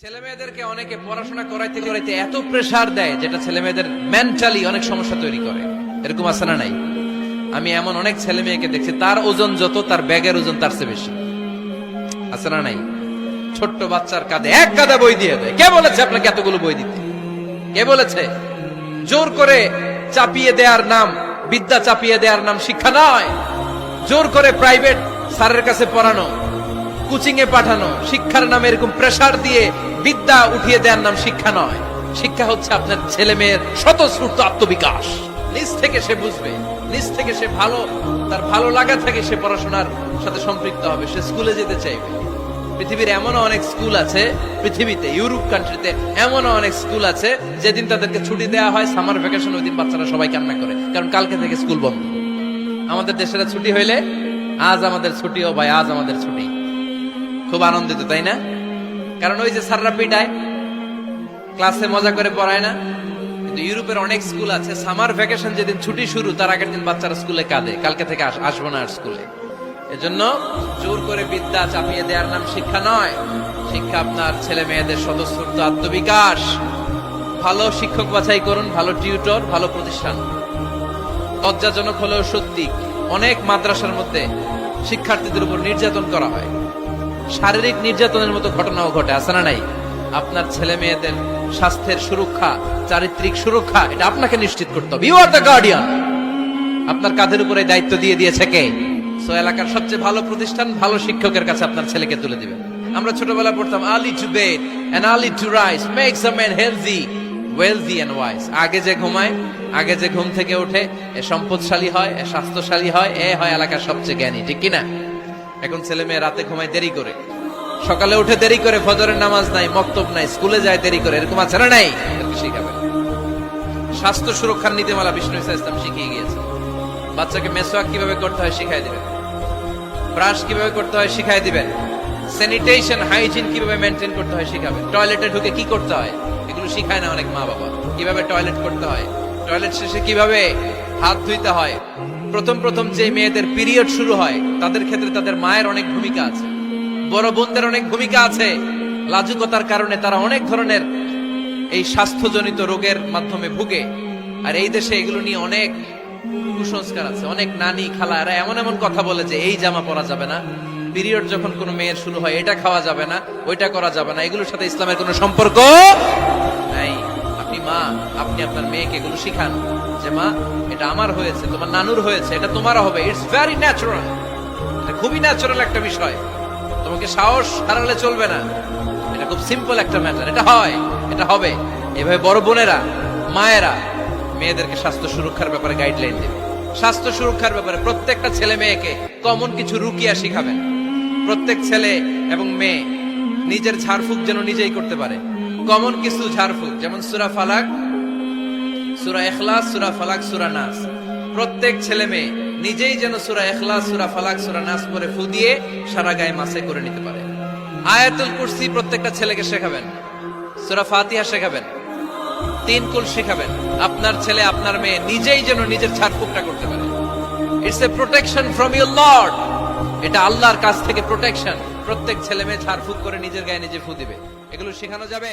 ছেলে অনেকে পড়াশোনা করাইতে করাইতে এত প্রেসার দেয় যেটা ছেলে মেন্টালি অনেক সমস্যা তৈরি করে। এরকম আছে না নাই? আমি এমন অনেক ছেলে মেয়েকে দেখছি, তার ওজন যত, তার ব্যাগের ওজন তার চেয়ে বেশি। আছে না নাই? ছোট্ট বাচ্চার কাঁধে এক গাদা বই দিয়ে দেয়। কে বলেছে আপনাকে এতগুলো বই দিতে? কে বলেছে? জোর করে চাপিয়ে দেওয়ার নাম, বিদ্যা চাপিয়ে দেওয়ার নাম শিক্ষা নয়। জোর করে প্রাইভেট স্যারের কাছে পড়ানো। কোচিং এ পাঠানো। শিক্ষার নামে এরকম প্রেসার দিয়ে বিদ্যা উঠিয়ে দেওয়ার নাম শিক্ষা নয়। শিক্ষা হচ্ছে আপনার ছেলে মেয়ের স্বতঃস্ফূর্ত আত্মবিকাশ। নিজ থেকে সে বুঝবে। নিজ থেকে সে ভালো, তার ভালো লাগা থেকে সে পড়াশোনার সাথে সম্পৃক্ত হবে। সে স্কুলে যেতে চাইবে। পৃথিবীর এমনও অনেক স্কুল আছে, পৃথিবীতে ইউরোপ কান্ট্রিতে এমনও অনেক স্কুল আছে, যেদিন তাদেরকে ছুটি দেওয়া হয় সামার ভ্যাকেশন ওই দিন বাচ্চারা সবাই কান্না করে। কারণ কালকে থেকে স্কুল বন্ধ। আমাদের দেশের ছুটি হইলে আজ আমাদের ছুটি ও ভাই, আজ আমাদের ছুটি। খুব আনন্দিত, তাই না? কারণ ওই যে সাররা পিটায়, ক্লাসে মজা করে পড়ায় না। কিন্তু ইউরোপের অনেক স্কুল আছে, সামার ভ্যাকেশন যেদিন ছুটি শুরু, তার আগের দিন বাচ্চারা স্কুলে কাঁদে, কালকে থেকে আসব না আর স্কুলে। এজন্য জোর করে বিদ্যা চাপিয়ে দেওয়ার নাম শিক্ষা নয়। শিক্ষা আপনার ছেলে মেয়েদের স্বতঃস্ফূর্ত আত্মবিকাশ। ভালো শিক্ষক বাছাই করুন, ভালো টিউটর, ভালো প্রতিষ্ঠান। লজ্জাজনক হলেও সত্যি, অনেক মাদ্রাসার মধ্যে শিক্ষার্থীদের উপর নির্যাতন করা হয়। শারীরিক নির্যাতনের মতো ঘটনাও ঘটে, আছে না নাই? আপনার ছেলে মেয়েদের স্বাস্থ্যের সুরক্ষা, চারিত্রিক সুরক্ষা, এটা আপনাকে নিশ্চিত করতে হবে। ইউ আর দ্য গার্ডিয়ান আপনার কাঁধের উপরে দায়িত্ব দিয়ে দিয়েছে কে? সো এলাকার সবচেয়ে ভালো প্রতিষ্ঠান, ভালো শিক্ষকের কাছে আপনার ছেলেকে তুলে দিবেন। আমরা ছোটবেলা পড়তাম early to bed early to rise makes a man healthy wealthy and wise আগে যে ঘুমায়, আগে যে ঘুম থেকে ওঠে, এ সম্পদশালী হয়, এ স্বাস্থ্যশালী হয়, এ হয় এলাকার সবচেয়ে জ্ঞানী, ঠিক কিনা? এখন ছেলে মেয়ে রাতে ঘুমায় দেরি করে। সকালে উঠে দেরি করে ফজরের নামাজ নাই, মক্তব নাই, স্কুলে যায় দেরি করে, এরকম আছে না নাই? শিখাবেন স্বাস্থ্য সুরক্ষার নীতিমালা বিষ্ণু ইসা ইসলাম শিখিয়ে গিয়েছে। বাচ্চাকে মেসোয়াক কীভাবে করতে হয় শিখাই দিবেন। ব্রাশ কীভাবে করতে হয় শিখাই দিবেন। স্যানিটেশন, হাইজিন কীভাবে মেনটেন করতে হয় শিখাবেন। টয়লেটে ঢুকে কি করতে হয়? এগুলো শিখায় না অনেক মা বাবা কীভাবে টয়লেট করতে হয়? টয়লেট শেষে কীভাবে হাত ধুইতে হয়? প্রথম প্রথম যে মেয়েদের পিরিয়ড শুরু হয়, তাদের ক্ষেত্রে তাদের মায়ের অনেক ভূমিকা আছে। বড় বোনদের অনেক ভূমিকা আছে। লাজুকতার কারণে তারা অনেক ধরনের এই স্বাস্থ্যজনিত রোগের মাধ্যমে ভুগে। আর এই দেশে এগুলো নিয়ে অনেক কুসংস্কার আছে, অনেক নানি খালা এরা এমন এমন কথা বলে যে এই জামা পরা যাবে না। পিরিয়ড যখন কোনো মেয়ের শুরু হয়, এটা খাওয়া যাবে না, ওইটা করা যাবে না, এগুলোর সাথে ইসলামের কোনো সম্পর্ক মা, আপনি আপনার মেয়েকে এগুলো শিখান যে, মা, এটা আমার হয়েছে, তোমার নানুর হয়েছে, এটা তোমারও হবে ইটস ভেরি ন্যাচারাল এটা খুবই ন্যাচারাল একটা বিষয়। তোমাকে সাহস হারালে চলবে না। এটা খুব সিম্পল একটা ম্যাটার এটা হয়, এটা হবে। এভাবে বড় বোনেরা, মায়েরা মেয়েদেরকে স্বাস্থ্য সুরক্ষার ব্যাপারে গাইডলাইন দেবে। স্বাস্থ্য সুরক্ষার ব্যাপারে প্রত্যেকটা ছেলে মেয়েকে কমন কিছু রুকিয়া শিখাবেন। প্রত্যেক ছেলে এবং মেয়ে নিজের ঝাড়ফুঁক যেন নিজেই করতে পারে। কমন কিছু ঝাড়ফুঁক, যেমন সুরা ফালাক, সুরা এখলাস সুরা ফালাক, সুরা নাস। প্রত্যেক ছেলে মেয়ে নিজেই যেন সুরা এখলাস সুরা ফালাক, সুরা নাস করে ফু দিয়ে সারা গায়ে মাসে করে নিতে পারে। আয়াতুল কুরসি প্রত্যেকটা ছেলেকে শেখাবেন, সুরা ফাতিহা শেখাবেন, তিন কুল শেখাবেন। আপনার ছেলে, আপনার মেয়ে নিজেই যেন নিজের ছাড়ফুকটা করতে পারে। It's a protection from your lord এটা আল্লাহর কাছ থেকে প্রোটেকশন প্রত্যেক ছেলে মেয়ে ঝাড়ফুক করে নিজের গায়ে নিজে ফু দিবে। এগুলো শেখানো যাবে?